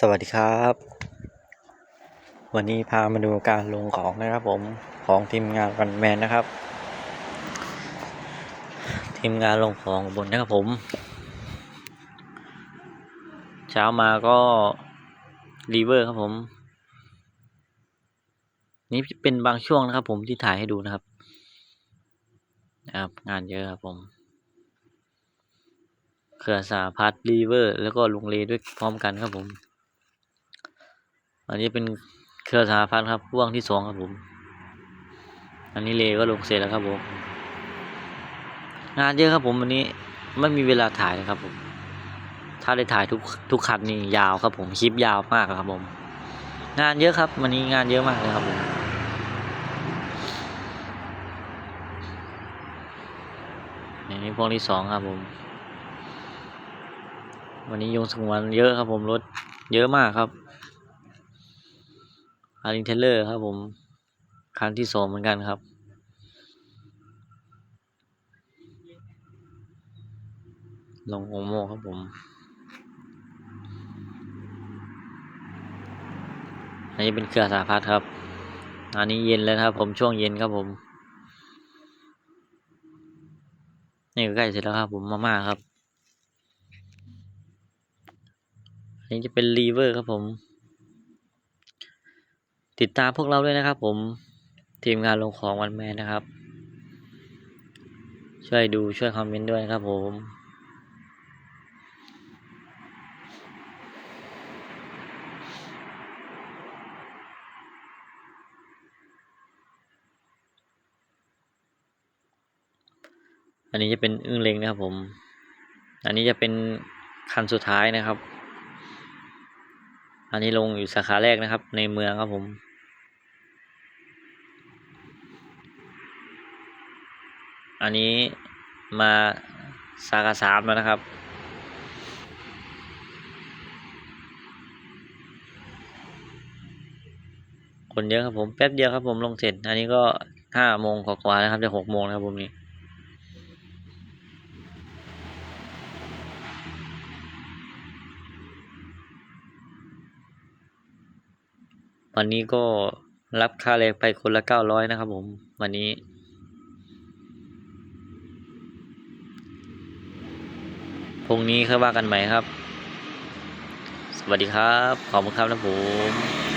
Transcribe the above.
สวัสดีครับ วันนี้พามาดูการลงของนะครับผมของทีมงานวันแมนนะครับ ทีมงานลงของบนนะครับผม เช้ามาก็รีเวอร์ครับผม นี่เป็นบางช่วงนะครับผมที่ถ่ายให้ดูนะครับนะครับ งานเยอะครับผมเครือสาพัฒน์รีเวอร์ แล้วก็ลุงเลด้วยพร้อมกันครับผม อันนี้เป็นเครือสาพัฒน์ครับพ่วงที่สองครับผม อันนี้เลก็ลงเสร็จแล้วครับผม งานเยอะครับผมวันนี้ไม่มีเวลาถ่ายนะครับผม ถ้าได้ถ่ายทุกทุกคันนี่ยาวครับผมคลิปยาวมากครับผม งานเยอะครับ วันนี้งานเยอะมากเลยครับผมอย่างนี้พวกที่สองครับผม วันนี้ยงสงวนเยอะครับผมรถเยอะมากครับ อารินเทเลอร์ครับผมคันที่สองเหมือนกันครับ ลงโอโมครับผม อันนี้เป็นเครือสาพัดครับ อันนี้เย็นแล้วครับ ผมช่วงเย็นครับผม นี่ก็ใกล้เสร็จแล้วครับผมมาม่าครับ อันนี้จะเป็นรีเวอร์ครับผม ติดตามพวกเราด้วยนะครับผมทีมงานลงของวันแมนนะครับ ช่วยดูช่วยคอมเมนต์ด้วยนะครับผมอันนี้จะเป็นอึ้งเล็งนะครับผม อันนี้จะเป็นคันสุดท้ายนะครับ อันนี้ลงอยู่สาขาแรกนะครับ ในเมืองครับผม อันนี้มาสาขาสามแล้วนะครับ คนเยอะครับผมแป๊บเดียวครับผมลงเสร็จ อันนี้ก็ห้าโมงกว่าๆนะครับจะหกโมงนะครับผมนี่ วันนี้ก็รับค่าแรงไปคนละเก้าร้อยนะครับผม วันนี้ พรุ่งนี้ค่อยว่ากันใหม่ครับ สวัสดีครับ ขอบคุณครับนะผม